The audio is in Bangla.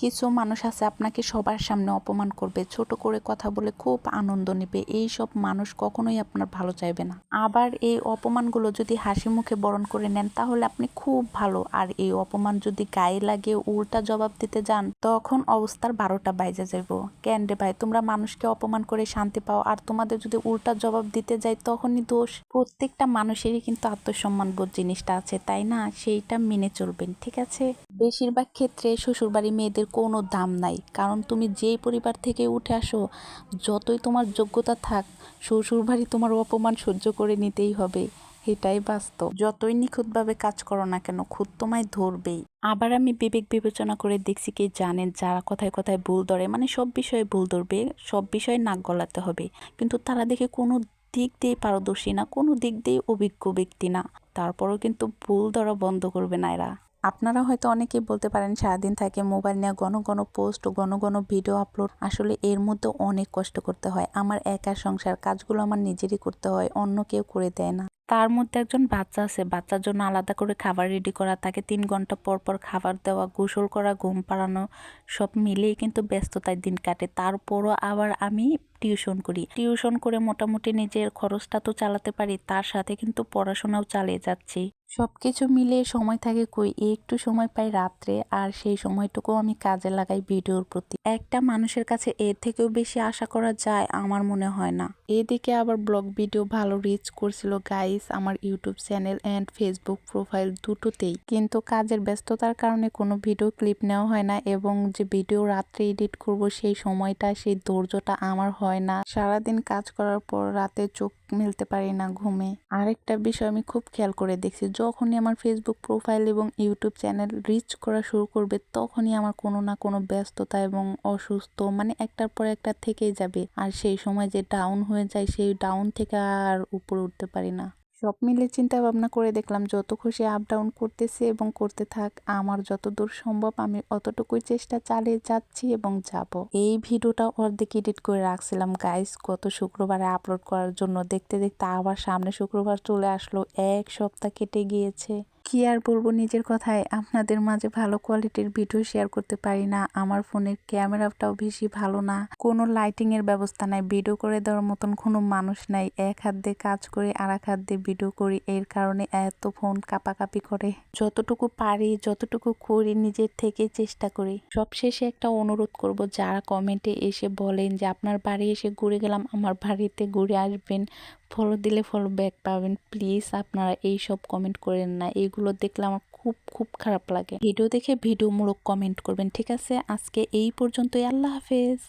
কিছু মানুষ আছে আপনাকে সবার সামনে অপমান করবে, ছোট করে কথা বলে খুব আনন্দ নেবে। এই সব মানুষ কখনোই আপনার ভালো চাইবে না। আবার এই অপমানগুলো যদি হাসি মুখে বরণ করে নেন, তাহলে আপনি খুব ভালো। আর এই অপমান যদি গায়ে লাগে, উল্টা জবাব দিতে যান, তখন অবস্থার বারোটা বাইজে যাইব। কেন রে ভাই? তোমরা মানুষকে অপমান করে শান্তি পাও, আর তোমাদের যদি উল্টা জবাব দিতে যায় তখনই দোষ। প্রত্যেকটা মানুষেরই কিন্তু আত্মসম্মান বোধ জিনিসটা আছে, তাই না? সেইটা মেনে চলবেন, ঠিক আছে? বেশিরভাগ ক্ষেত্রে শ্বশুরবাড়ি মেয়েদের কোনো দাম নাই। কারণ তুমি যেই পরিবার থেকে উঠে আসো, যতই তোমার যোগ্যতা থাক, শ্বশুরবাড়ি তোমার অপমান সহ্য করে নিতেই হবে। এটাই বাস্তব। যতই নিখুঁতভাবে কাজ করো না কেন, খুদ তোমায় ধরবেই। আবার আমি বিবেক বিবেচনা করে দেখছি কি জানেন যারা কথায় কথায় ভুল ধরে মানে সব বিষয়ে ভুল ধরবে, সব বিষয়ে নাক গলাতে হবে। কিন্তু তারা দেখে কোনো দিক দিয়ে পারদর্শী না, কোনো দিক দিয়ে অভিজ্ঞ ব্যক্তি না। তারপরও কিন্তু ভুল ধরা বন্ধ করবে না এরা। আপনারা হয়তো অনেকেই বলতে পারেন সারাদিন থাকে মোবাইল নিয়ে ঘন ঘন পোস্ট, ঘন ঘন ভিডিও আপলোড আসলে এর মধ্যে অনেক কষ্ট করতে হয়। আমার একা সংসার, কাজগুলো আমার নিজেরই করতে হয়, অন্য কেউ করে দেয় না। তার মধ্যে একজন বাচ্চা আছে। বাচ্চার জন্য আলাদা করে খাবার রেডি করা, তাকে তিন ঘণ্টা পর পর খাবার দেওয়া, গোসল করা, ঘুম পাড়ানো, সব মিলিয়ে কিন্তু ব্যস্ততায় দিন কাটে। তারপরও আবার আমি টিউশন করি। টিউশন করে মোটামুটি নিজের খরচটা তো চালাতে পারি, তার সাথে কিন্তু পড়াশোনাও চালিয়ে যাচ্ছি। সবকিছু মিলিয়ে সময় থাকে কই? একটু সময় পাই রাত্রে, আর সেই সময়টুকু আমি কাজে লাগাই ভিডিওর প্রতি। একটা মানুষের কাছে এর থেকেও বেশি আশা করা যায় আমার মনে হয় না। এদিকে আবার ব্লগ ভিডিও ভালো রিচ করছিল গাইস আমার YouTube channel and Facebook profile দুটোতেই। কিন্তু কাজের ব্যস্ততার কারণে কোনো ভিডিও ক্লিপ নেওয়া হয় না এবং যে ভিডিও রাত্রে এডিট করব সেই সময়টা, সেই ধৈর্যটা আমার হয় না। সারাদিন কাজ করার পর রাতে চোখ মেলতে পারি না ঘুমে। আরেকটা বিষয় আমি খুব খেয়াল করে দেখছি যখনই আমার ফেসবুক প্রোফাইল এবং ইউটিউব চ্যানেল রিচ করা শুরু করবে, তখনই আমার কোনো না কোনো ব্যস্ততা এবং অসুস্থ মানে একটার পর একটা থেকেই যাবে। আর সেই সময় যে ডাউন হয়ে যায়, সেই ডাউন থেকে আর উপরে উঠতে পারি না। সব মিলে চিন্তা ভাবনা করে দেখলাম যত খুশি আপ ডাউন করতেছে এবং করতে থাক, আমার যতদূর সম্ভব আমি অতটুকুই চেষ্টা চালিয়ে যাচ্ছি এবং যাব। এই ভিডিওটা অর্ধেক এডিট করে রাখছিলাম গাইস গত শুক্রবারে আপলোড করার জন্য দেখতে দেখতে আবার সামনে শুক্রবার চলে আসলো, এক সপ্তাহ কেটে গিয়েছে। কি আর বলব নিজের কথায়? আপনাদের মাঝে ভালো কোয়ালিটির ভিডিও শেয়ার করতে পারি না। আমার ফোনের ক্যামেরাটাও বেশি ভালো না। কোনো লাইটিং এর ব্যবস্থা নাই। ভিডিও করে দেওয়ার মতন কোনো মানুষ নাই। এক হাত দিয়ে কাজ করি আর এক হাত দিয়ে ভিডিও করি। এর কারণে এত ফোন কাপাকাপি করে। যতটুকু পারি, যতটুকু করি, নিজের থেকে চেষ্টা করি। সবশেষে একটা অনুরোধ করব, যারা কমেন্টে এসে বলেন যে, আপনার বাড়ি এসে ঘুরে গেলাম, আমার বাড়িতে ঘুরে আসবেন। ফলো দিলে ফলো ব্যাক পাবেন। প্লিজ আপনারা এই সব কমেন্ট করেন না। এইগুলো দেখলে আমার খুব খুব খারাপ লাগে। ভিডিও দেখে ভিডিওমূলক কমেন্ট করবেন, ঠিক আছে? আজকে এই পর্যন্তই, আল্লাহ হাফেজ।